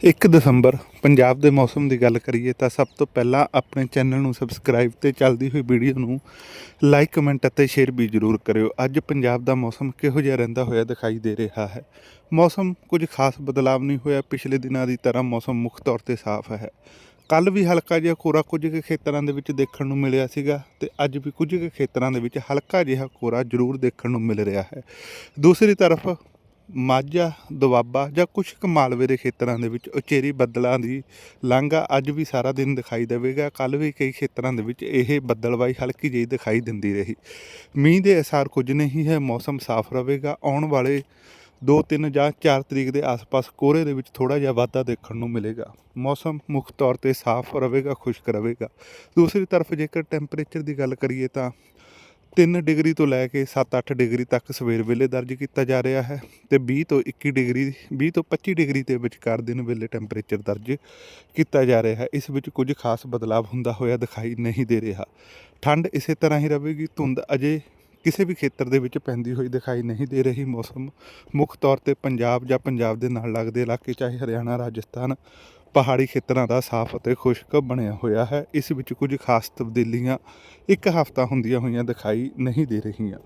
1 ਦਸੰਬਰ, ਪੰਜਾਬ ਦੇ ਮੌਸਮ ਦੀ ਗੱਲ ਕਰੀਏ ਤਾਂ ਸਭ ਤੋਂ ਪਹਿਲਾਂ ਆਪਣੇ ਚੈਨਲ ਨੂੰ ਸਬਸਕ੍ਰਾਈਬ ਤੇ ਚੱਲਦੀ ਹੋਈ ਵੀਡੀਓ ਨੂੰ ਲਾਈਕ, ਕਮੈਂਟ ਅਤੇ ਸ਼ੇਅਰ ਵੀ ਜ਼ਰੂਰ ਕਰਿਓ। ਅੱਜ ਪੰਜਾਬ ਦਾ ਮੌਸਮ ਕਿਹੋ ਜਿਹਾ ਰਹਿੰਦਾ ਹੋਇਆ ਦਿਖਾਈ ਦੇ ਰਿਹਾ ਹੈ? ਮੌਸਮ ਕੁਝ ਖਾਸ ਬਦਲਾਵ ਨਹੀਂ ਹੋਇਆ, ਪਿਛਲੇ ਦਿਨਾਂ ਦੀ ਤਰ੍ਹਾਂ ਮੌਸਮ ਮੁੱਖ ਤੌਰ ਤੇ ਸਾਫ਼ ਹੈ। ਕੱਲ ਵੀ ਹਲਕਾ ਜਿਹਾ ਕੋਰਾ ਕੁਝ ਕੁ ਖੇਤਰਾਂ ਦੇ ਵਿੱਚ ਦੇਖਣ ਨੂੰ ਮਿਲਿਆ ਸੀਗਾ ਤੇ ਅੱਜ ਵੀ ਕੁਝ ਕੁ ਖੇਤਰਾਂ ਦੇ ਵਿੱਚ ਹਲਕਾ ਜਿਹਾ ਕੋਰਾ ਜ਼ਰੂਰ ਦੇਖਣ ਨੂੰ ਮਿਲ ਰਿਹਾ ਹੈ। ਦੂਸਰੀ ਤਰਫ ਮਾਝਾ, ਦੁਆਬਾ ਜਾਂ ਕੁਝ ਕੁ ਮਾਲਵੇ ਦੇ ਖੇਤਰਾਂ ਦੇ ਵਿੱਚ ਉਚੇਰੀ ਬੱਦਲਾਂ ਦੀ ਲਾਂਘਾ ਅੱਜ ਵੀ ਸਾਰਾ ਦਿਨ ਦਿਖਾਈ ਦੇਵੇਗਾ। ਕੱਲ ਵੀ ਕਈ ਖੇਤਰਾਂ ਦੇ ਵਿੱਚ ਇਹ ਬੱਦਲਵਾਈ ਹਲਕੀ ਜਿਹੀ ਦਿਖਾਈ ਦਿੰਦੀ ਰਹੀ। ਮੀਂਹ ਦੇ ਅਸਰ ਕੁਝ ਨਹੀਂ ਹੈ, ਮੌਸਮ ਸਾਫ਼ ਰਹੇਗਾ। ਆਉਣ ਵਾਲੇ 2 3 ਜਾਂ 4 ਤਰੀਕ ਦੇ ਆਸ-ਪਾਸ ਕੋਹਰੇ ਦੇ ਵਿੱਚ ਥੋੜਾ ਜਿਹਾ ਵਾਧਾ ਦੇਖਣ ਨੂੰ ਮਿਲੇਗਾ। ਮੌਸਮ ਮੁੱਖ ਤੌਰ ਤੇ ਸਾਫ਼ ਰਹੇਗਾ, ਖੁਸ਼ਕ ਰਹੇਗਾ। ਦੂਸਰੀ ਤਰਫ ਜੇਕਰ ਟੈਂਪਰੇਚਰ ਦੀ ਗੱਲ ਕਰੀਏ ਤਾਂ 3 ਡਿਗਰੀ ਤੋਂ ਲੈ ਕੇ 7-8 ਡਿਗਰੀ ਤੱਕ ਸਵੇਰ ਵੇਲੇ ਦਰਜ ਕੀਤਾ ਜਾ ਰਿਹਾ ਹੈ ਤੇ 20 ਤੋਂ 21 ਡਿਗਰੀ 20 ਤੋਂ 25 ਡਿਗਰੀ ਦੇ ਵਿਚਕਾਰ ਦਿਨ ਵੇਲੇ ਟੈਂਪਰੇਚਰ ਦਰਜ ਕੀਤਾ ਜਾ ਰਿਹਾ ਹੈ। ਇਸ ਵਿੱਚ ਕੁਝ ਖਾਸ ਬਦਲਾਅ ਹੁੰਦਾ ਹੋਇਆ ਦਿਖਾਈ ਨਹੀਂ ਦੇ ਰਿਹਾ। ਠੰਡ ਇਸੇ ਤਰ੍ਹਾਂ ਹੀ ਰਹੇਗੀ ਧੁੰਦ ਅਜੇ ਕਿਸੇ ਵੀ ਖੇਤਰ ਦੇ ਵਿੱਚ ਪੈਂਦੀ ਹੋਈ ਦਿਖਾਈ ਨਹੀਂ ਦੇ ਰਹੀ ਮੌਸਮ। ਮੁੱਖ ਤੌਰ ਤੇ ਪੰਜਾਬ ਜਾਂ ਪੰਜਾਬ ਦੇ ਨਾਲ ਲੱਗਦੇ ਇਲਾਕੇ, ਚਾਹੇ ਹਰਿਆਣਾ, ਰਾਜਸਥਾਨ, ਪਹਾੜੀ ਖੇਤਰਾਂ ਦਾ ਸਾਫ਼ ਅਤੇ ਖੁਸ਼ਕ ਬਣਿਆ ਹੋਇਆ ਹੈ। ਇਸ ਵਿੱਚ ਕੁਝ ਖਾਸ ਤਬਦੀਲੀਆਂ ਇੱਕ ਹਫ਼ਤਾ ਹੁੰਦੀਆਂ ਹੋਈਆਂ ਦਿਖਾਈ ਨਹੀਂ ਦੇ ਰਹੀਆਂ।